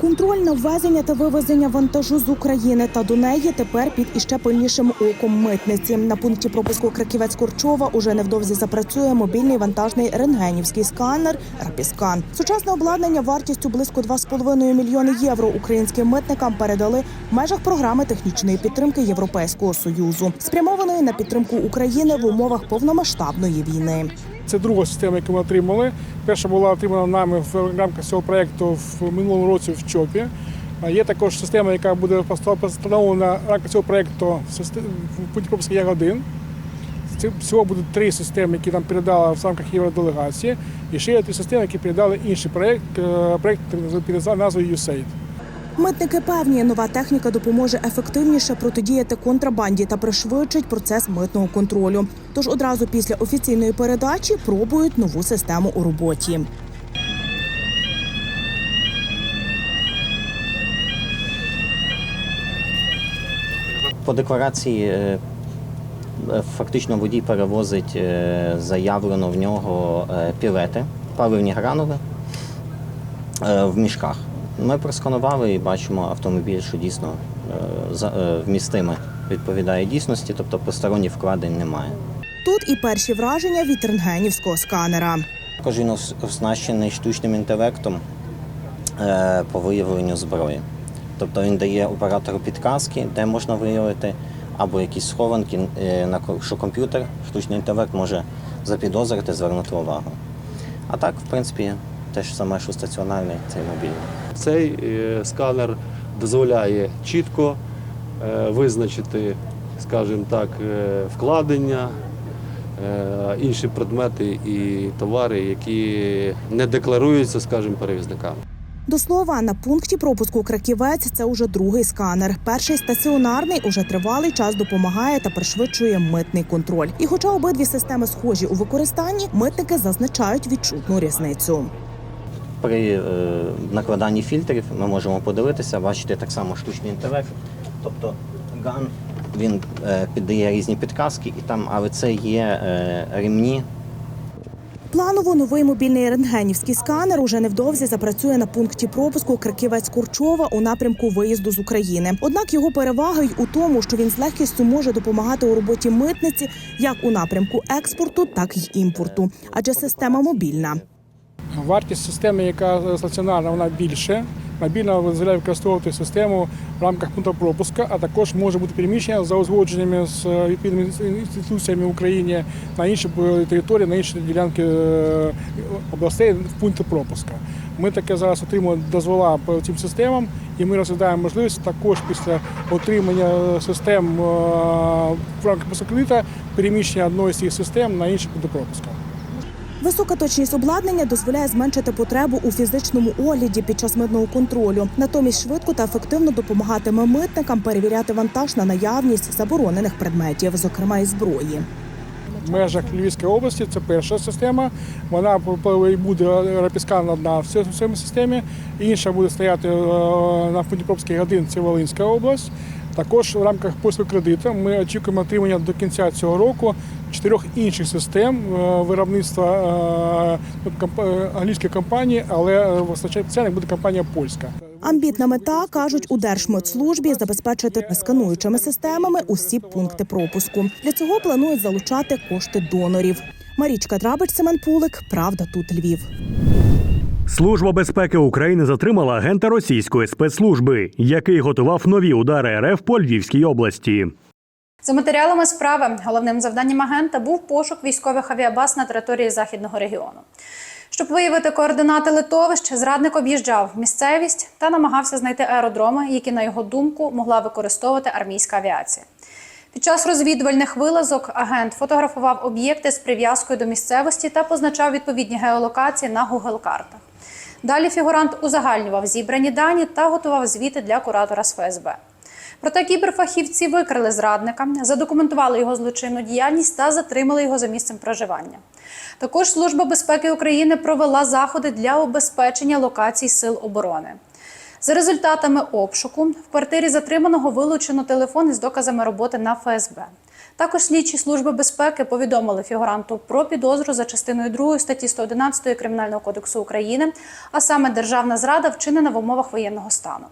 Контроль на ввезення та вивезення вантажу з України та до неї тепер під іще пильнішим оком митниці. На пункті пропуску Краківець Корчова уже невдовзі запрацює мобільний вантажний рентгенівський сканер Рапіскан. Сучасне обладнання вартістю близько 2,5 мільйони євро українським митникам передали в межах програми технічної підтримки Європейського союзу, спрямованої на підтримку України в умовах повномасштабної війни. Це друга система, яку ми отримали. Перша була отримана нами в рамках цього проєкту в минулому році в ЧОПі. Є також система, яка буде постановлена в рамках цього проєкту в пропуску Як-1. Всього буде три системи, які нам передали в рамках євроделегації. І ще є три системи, які передали інший проєкт, е, проєкт під назвою USAID. Митники певні, нова техніка допоможе ефективніше протидіяти контрабанді та пришвидшить процес митного контролю. Тож одразу після офіційної передачі пробують нову систему у роботі. По декларації е, е, фактично водій перевозить е, заявлено в нього пілети, паливні гранули в мішках. Ми просканували і бачимо автомобіль, що дійсно е, е, вмістиме, відповідає дійсності, тобто посторонніх вкладень немає. Тут і перші враження від рентгенівського сканера. Також він оснащений штучним інтелектом е, по виявленню зброї. Тобто він дає оператору підказки, де можна виявити, або якісь схованки, що комп'ютер, штучний інтелект може запідозрити, звернути увагу. А так, в принципі, те ж саме, що стаціонарний, цей мобільний. Цей е, сканер дозволяє чітко е, визначити, скажімо так, е, вкладення, інші предмети і товари, які не декларуються, скажімо, перевізниками. До слова, на пункті пропуску Краківець це уже другий сканер. Перший стаціонарний уже тривалий час допомагає та пришвидшує митний контроль. І, хоча обидві системи схожі у використанні, митники зазначають відчутну різницю. При е, накладанні фільтрів ми можемо подивитися, бачити так само штучний інтелект. Тобто ган він е, піддає різні підказки, і там, але це є е, ремні Планово новий мобільний рентгенівський сканер уже невдовзі запрацює на пункті пропуску Краківець Курчова у напрямку виїзду з України. Однак його перевага й у тому, що він з легкістю може допомагати у роботі митниці як у напрямку експорту, так й імпорту, адже система мобільна. Вартість системи, яка стаціонарна, вона більше. Мобільна дозволяє використовувати систему в рамках пункту пропуска, а також може бути переміщення за узгодженнями з е, відповідними інституціями в Україні на інші е, території, на інші ділянки е, областей в пункти пропуска. Ми таке зараз отримуємо дозвола по цим системам, і ми розглядаємо можливість також після отримання систем в рамках посокредита переміщення одної з цих систем на інші пункти пропуска. Висока точність обладнання дозволяє зменшити потребу у фізичному огляді під час митного контролю. Натомість швидко та ефективно допомагатиме митникам перевіряти вантаж на наявність заборонених предметів, зокрема і зброї. В межах Львівської області це перша система. Вона буде рапіскан одна в цій- системі. Інша буде стояти е, на Фунтіпровській годин, це Волинська область. Також в рамках польського кредиту ми очікуємо отримання до кінця цього року чотирьох інших систем е, виробництва е, комп- е, англійської компанії, але постачальник буде компанія польська. Амбітна мета кажуть у Держмитслужбі забезпечити скануючими системами усі пункти пропуску. Для цього планують залучати кошти донорів. Марічка Драбич, Семен Пулик, Правда тут Львів. Служба безпеки України затримала агента російської спецслужби, який готував нові удари РФ по Львівській області. За матеріалами справи головним завданням агента був пошук військових авіабаз на території західного регіону. Щоб виявити координати литовищ, зрадник об'їжджав місцевість та намагався знайти аеродроми, які, на його думку, могла використовувати армійська авіація. Під час розвідувальних вилазок агент фотографував об'єкти з прив'язкою до місцевості та позначав відповідні геолокації на Google картах. Далі фігурант узагальнював зібрані дані та готував звіти для куратора з ФСБ. Проте кіберфахівці викрили зрадника, задокументували його злочинну діяльність та затримали його за місцем проживання. Також Служба безпеки України провела заходи для убезпечення локацій сил оборони. За результатами обшуку в квартирі затриманого вилучено телефон із доказами роботи на ФСБ. Також слідчі служби безпеки повідомили фігуранту про підозру за частиною 2 статті 111 Кримінального кодексу України, а саме державна зрада вчинена в умовах воєнного стану.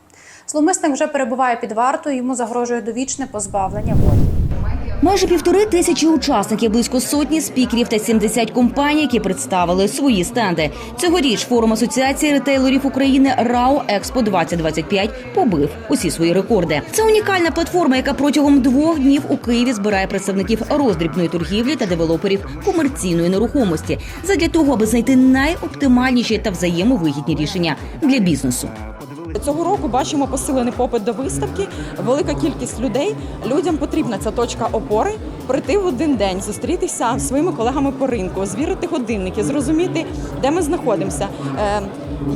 Зловмисник вже перебуває під вартою, йому загрожує довічне позбавлення волі. Майже півтори тисячі учасників, близько сотні спікерів та 70 компаній, які представили свої стенди. Цьогоріч форум асоціації ретейлерів України РАО Експо 2025 побив усі свої рекорди. Це унікальна платформа, яка протягом двох днів у Києві збирає представників роздрібної торгівлі та девелоперів комерційної нерухомості задля того, аби знайти найоптимальніші та взаємовигідні рішення для бізнесу. Цього року бачимо посилений попит до виставки, велика кількість людей. Людям потрібна ця точка опори, прийти в один день, зустрітися зі своїми колегами по ринку, звірити годинники, зрозуміти, де ми знаходимося, е,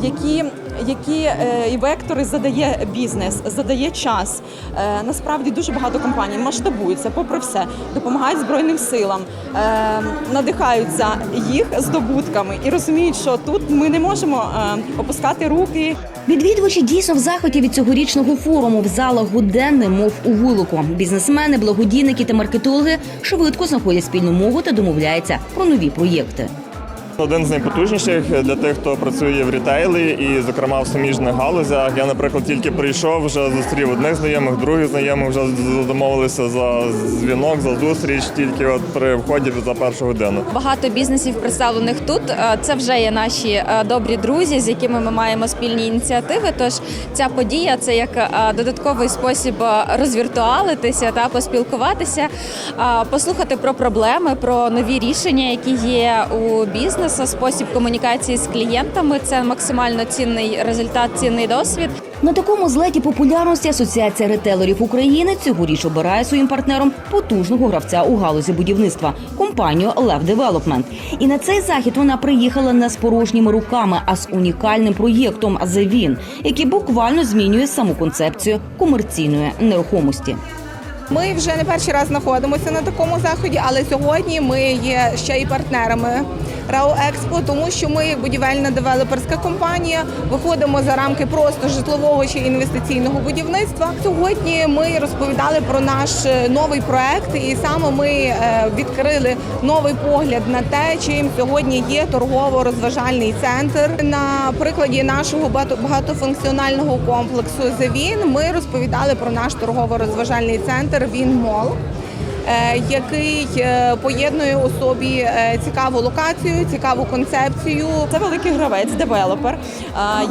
які, які е, і вектори задає бізнес, задає час. Е, насправді дуже багато компаній масштабуються, попри все, допомагають збройним силам, е, надихаються їх здобутками і розуміють, що тут ми не можемо опускати руки. Відвідувачі дійсно в захваті від цьогорічного форуму в залах годенне, мов у вилуку. Бізнесмени, благодійники та маркетологи швидко знаходять спільну мову та домовляються про нові проєкти. Один з найпотужніших для тих, хто працює в рітейлі і, зокрема, в суміжних галузях. Я, наприклад, тільки прийшов, вже зустрів одних знайомих, других знайомих, вже домовилися за дзвінок, за зустріч тільки от при вході за першу годину. Багато бізнесів представлених тут. Е, Це вже є наші е, добрі друзі, з якими ми маємо спільні ініціативи. Тож ця подія це як е, додатковий спосіб розвіртуалитися та поспілкуватися, послухати про проблеми, про нові рішення, які є у бізнесу, спосіб комунікації з клієнтами. Це максимально цінний результат, цінний досвід. На такому злеті популярності Асоціація ретейлерів України цьогоріч обирає своїм партнером потужного гравця у галузі будівництва компанію Lev Development. І на цей захід вона приїхала не з порожніми руками, а з унікальним проєктом Win, який буквально змінює саму концепцію комерційної нерухомості. Ми вже не перший раз знаходимося на такому заході, але сьогодні ми є ще й партнерами РАО Експо, тому що ми, як будівельна девелоперська компанія, виходимо за рамки просто житлового чи інвестиційного будівництва. Сьогодні ми розповідали про наш е, новий проект, і саме ми е, відкрили новий погляд на те, чим сьогодні є торгово-розважальний центр. На прикладі нашого багато- багатофункціонального комплексу «Зевін» ми розповідали про наш торгово-розважальний центр Він Мол. е, Який е, поєднує у собі е, цікаву локацію, цікаву концепцію. Це великий гравець, девелопер,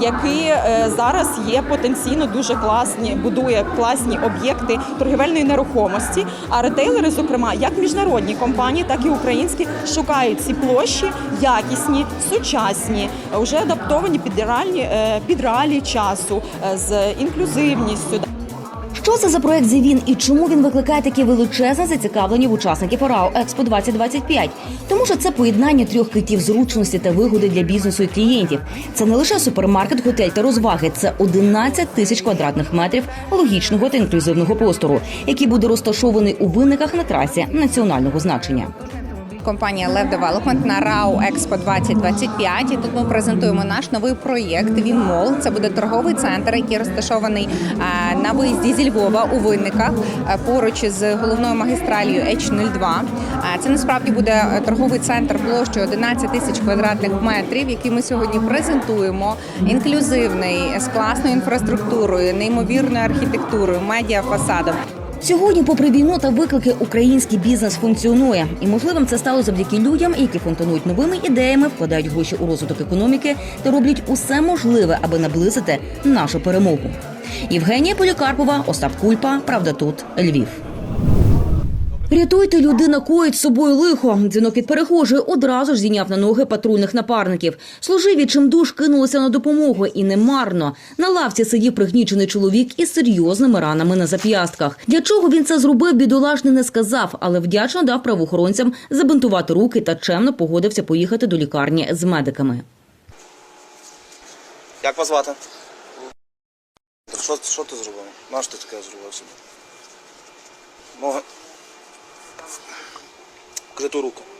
який зараз є потенційно дуже класні, будує класні об'єкти торгівельної нерухомості. А ретейлери, зокрема, як міжнародні компанії, так і українські, шукають ці площі якісні, сучасні, вже адаптовані під реальні під реалії часу з інклюзивністю. Що це за проект «Зевін» і чому він викликає таке величезне зацікавлення в учасників РАО Експо 2025? Тому що це поєднання трьох китів зручності та вигоди для бізнесу і клієнтів. Це не лише супермаркет, готель та розваги. Це 11 тисяч квадратних метрів логічного та інклюзивного простору, який буде розташований у винниках на трасі національного значення. Компанія Lev Development на РАО Експо 2025. І тут ми презентуємо наш новий проєкт Він Мол. Це буде торговий центр, який розташований е, на виїзді зі Львова у Винниках е, поруч з головною магістралію H02. Е, Це насправді буде торговий центр площею 11 тисяч квадратних метрів, який ми сьогодні презентуємо. Інклюзивний з класною інфраструктурою, неймовірною архітектурою, медіа фасадом. Сьогодні, попри війну та виклики, український бізнес функціонує, і можливим це стало завдяки людям, які фонтанують новими ідеями, вкладають гроші у розвиток економіки та роблять усе можливе, аби наблизити нашу перемогу. Євгенія Полікарпова, Остап Кульпа, Правда тут Львів. Рятуйте, людина коїть з собою лихо. Дзвінок від перехожої одразу ж зійняв на ноги патрульних напарників. Служиві чимдуж кинулися на допомогу і немарно. На лавці сидів пригнічений чоловік із серйозними ранами на зап'ястках. Для чого він це зробив, бідолашний не сказав, але вдячно дав правоохоронцям забинтувати руки та чемно погодився поїхати до лікарні з медиками. Як вас звати? Що, що ти зробив? Нащо ти таке зробив собі? Kuzaturuka.